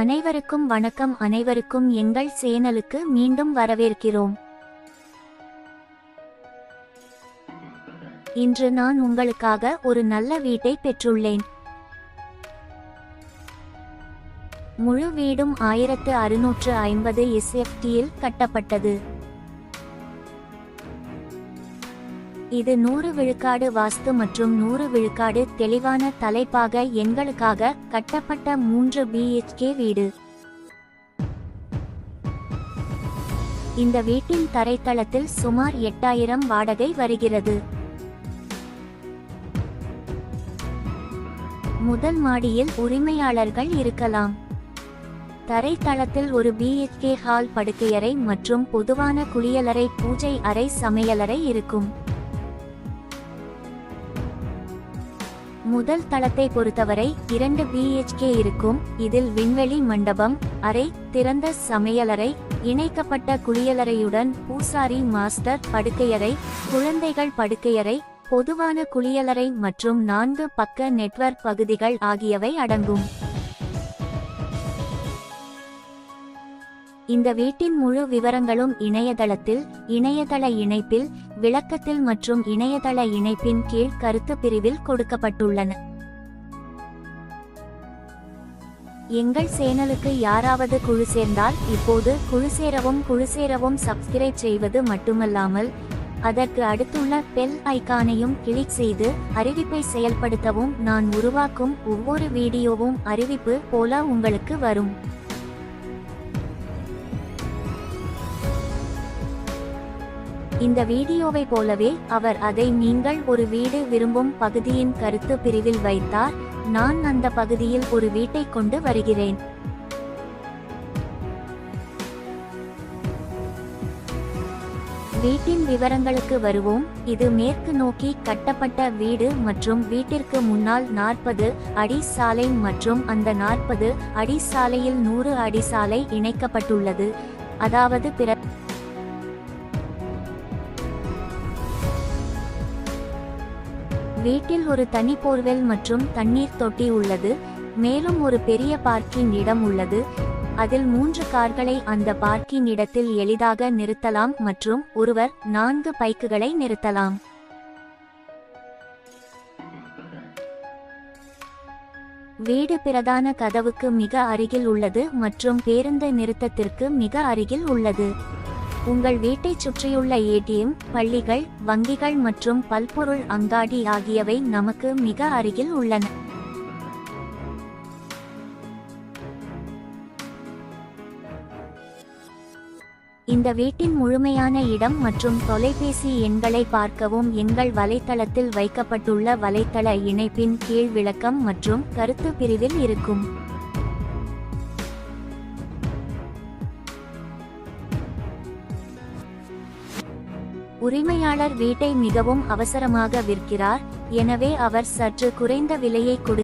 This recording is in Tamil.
அனைவருக்கும் வணக்கம். அனைவருக்கும் எங்கள் சேனலுக்கு மீண்டும் வரவேற்கிறோம். இன்று நான் உங்களுக்காக ஒரு நல்ல வீட்டை பெற்றுள்ளேன். முழு வீடும் ஆயிரத்து அறுநூற்று ஐம்பது எஸ்எஃப்டியில் கட்டப்பட்டது. இது நூறு விழுக்காடு வாஸ்து மற்றும் நூறு விழுக்காடு தெளிவான தலைப்பாக எண்களுக்காக கட்டப்பட்ட மூன்று பிஹெச்கே வீடு. இந்த வீட்டின் தரைத்தளத்தில் சுமார் எட்டாயிரம் வாடகை வருகிறது. முதல் மாடியில் உரிமையாளர்கள் இருக்கலாம். தரைத்தளத்தில் ஒரு பிஹெச்கே ஹால் படுக்கையறை மற்றும் பொதுவான குளியலறை பூஜை அறை சமையலறை இருக்கும். முதல் தளத்தை பொறுத்தவரை இரண்டு பிஹெச்கே இருக்கும். இதில் விண்வெளி மண்டபம் அறை திறந்த சமையலறை இணைக்கப்பட்ட குளியலறையுடன் பூசாரி மாஸ்டர் படுக்கையறை குழந்தைகள் படுக்கையறை பொதுவான குளியலறை மற்றும் நான்கு பக்க நெட்வொர்க் பகுதிகள் ஆகியவை அடங்கும். இந்த வீட்டின் முழு விவரங்களும் இணையதளத்தில் இணையதள இணைப்பில் விளக்கத்தில் மற்றும் இணையதள இணைப்பின் கீழ் கருத்து பிரிவில் கொடுக்கப்பட்டுள்ளன. எங்கள் சேனலுக்கு யாராவது குழு சேர்ந்தால் இப்போது குழு சேரவும் குழு சேரவும் சப்ஸ்கிரைப் செய்வது மட்டுமல்லாமல் அதற்கு அடுத்துள்ள பெல் ஐகானையும் கிளிக் செய்து அறிவிப்பை செயல்படுத்தவும் நான் உருவாக்கும் ஒவ்வொரு வீடியோவும் அறிவிப்பு போல உங்களுக்கு வரும். இந்த வீடியோவை போலவே அவர் அதை நீங்கள் ஒரு வீடு விரும்பும் பகுதியின் கருத்து பிரிவில் வைத்தார். நான் அந்த பகுதியில் ஒரு வீட்டை கொண்டு வருகிறேன். வீட்டின் விவரங்களுக்கு வருவோம். இது மேற்கு நோக்கி கட்டப்பட்ட வீடு மற்றும் வீட்டிற்கு முன்னால் நாற்பது அடி சாலை மற்றும் அந்த நாற்பது அடி சாலையில் நூறு அடி சாலை இணைக்கப்பட்டுள்ளது. அதாவது பிற வீட்டில் ஒரு தனி போர்வெல் மற்றும் தண்ணீர் தொட்டி உள்ளது. மேலும் ஒரு பெரிய பார்க்கிங் இடம் உள்ளது. அதில் மூன்று கார்களை அந்த பார்க்கிங் இடத்தில் எளிதாக நிறுத்தலாம் மற்றும் ஒருவர் நான்கு பைக்குகளை நிறுத்தலாம். வீடு பிரதான கதவுக்கு மிக அருகில் உள்ளது மற்றும் பேருந்து நிறுத்தத்திற்கு மிக அருகில் உள்ளது. உங்கள் வீட்டைச் சுற்றியுள்ள ஏடிஎம் பள்ளிகள் வங்கிகள் மற்றும் பல்பொருள் அங்காடி ஆகியவை நமக்கு மிக அருகில் உள்ளன. இந்த வீட்டின் முழுமையான இடம் மற்றும் தொலைபேசி எண்களை பார்க்கவும் எங்கள் வலைத்தளத்தில் வைக்கப்பட்டுள்ள வலைத்தள இணைப்பின் கீழ் விளக்கம் மற்றும் கருத்து பிரிவில் இருக்கும். உரிமையாளர் வீட்டை மிகவும் அவசரமாக விற்கிறார் எனவே அவர் சற்று குறைந்த விலையை கொடு